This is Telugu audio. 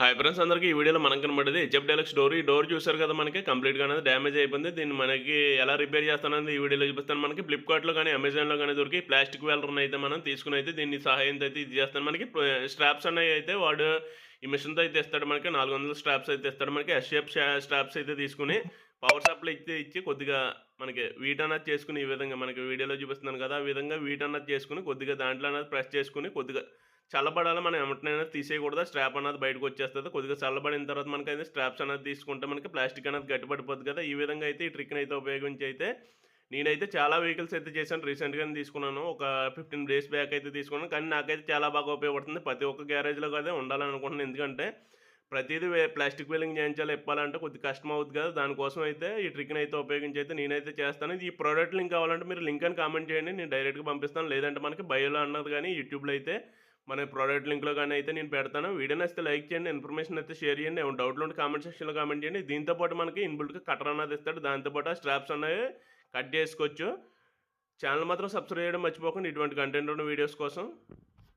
హాయ్ ఫ్రెండ్స్ అందరికీ ఈ వీడియోలో మనకు కనబడేది హెచ్ఎఫ్ డెలక్స్ డోర్ ఈ డోర్ చూసారు కదా మనకి? కంప్లీట్గా అనేది డ్యామేజ్ అయిపోయింది. దీన్ని మనకి ఎలా రిపేర్ చేస్తానని ఈ వీడియోలో చూపిస్తాను. మనకి ఫ్లిప్కార్ట్లో కానీ అమెజాన్లో కానీ దొరికి ప్లాస్టిక్ వెల్డర్ని అయితే మనం తీసుకుని అయితే దీన్ని సహాయంతో అయితే ఇది చేస్తాను. మనకి స్ట్రాప్స్ అనేవి అయితే వాడు ఈ మిషన్తో అయితే ఇస్తాడు మనకి. నాలుగు వందల స్ట్రాప్స్ అయితే ఇస్తాడు మనకి. ఎస్షేప్ స్ట్రాప్స్ అయితే తీసుకుని పవర్ సప్లై అయితే ఇచ్చి కొద్దిగా మనకి వీట్ అన్నది చేసుకుని ఈ విధంగా మనకి వీడియోలో చూపిస్తున్నాను కదా. ఆ విధంగా వీట్ అన్నది చేసుకుని కొద్దిగా దాంట్లో అనేది ప్రెస్ చేసుకుని కొద్దిగా చల్లబడాలి మనం ఎమటనైనా తీసేయకూడదు? స్ట్రాప్ అనేది బయటకు వచ్చేస్తుంది కొద్దిగా చల్లబడిన తర్వాత మనకి అయితే స్ట్రాప్స్ అనేది తీసుకుంటే మనకి ప్లాస్టిక్ అనేది గట్టిపడిపోద్ది కదా. ఈ విధంగా అయితే ఈ ట్రిక్ని అయితే ఉపయోగించి అయితే నేనైతే చాలా వెహికల్స్ అయితే చేశాను. రీసెంట్గానే తీసుకున్నాను. ఒక ఫిఫ్టీన్ డేస్ బ్యాక్ అయితే తీసుకున్నాను. కానీ నాకైతే చాలా బాగా ఉపయోగపడుతుంది. ప్రతి ఒక్క గ్యారేజ్లో అయితే ఉండాలనుకుంటున్నాను. ఎందుకంటే ప్రతిదీ వే ప్లాస్టిక్ వెల్లింగ్ చేయించాలి ఇప్పాలంటే కొద్ది కష్టం అవుతుంది కదా. దానికోసం అయితే ఈ ట్రిక్ని అయితే ఉపయోగించి అయితే నేనైతే చేస్తాను. ఈ ప్రోడక్ట్ లింక్ కావాలంటే మీరు లింక్ అని కామెంట్ చేయండి. నేను డైరెక్ట్గా పంపిస్తాను. లేదంటే మనకి బయోలో అన్నది కానీ యూట్యూబ్లో అయితే మన ప్రోడక్ట్ లింక్లో కానీ అయితే నేను పెడతాను. వీడియో నచ్చితే లైక్ చేయండి ఇన్ఫర్మేషన్ అయితే షేర్ చేయండి ఏమైనా డౌట్లు ఉంటే కామెంట్ సెక్షన్లో కామెంట్ చేయండి. దీంతో పాటు మనకి ఇన్బుల్ట్గా కటర్ అన్నది ఇస్తాడు. దాంతోపాటు ఆ స్ట్రాప్స్ అనేవి కట్ చేసుకోవచ్చు. ఛానల్ మాత్రం సబ్స్క్రైబ్ చేయడం మర్చిపోకండి. ఇటువంటి కంటెంట్ ఉన్న వీడియోస్ కోసం.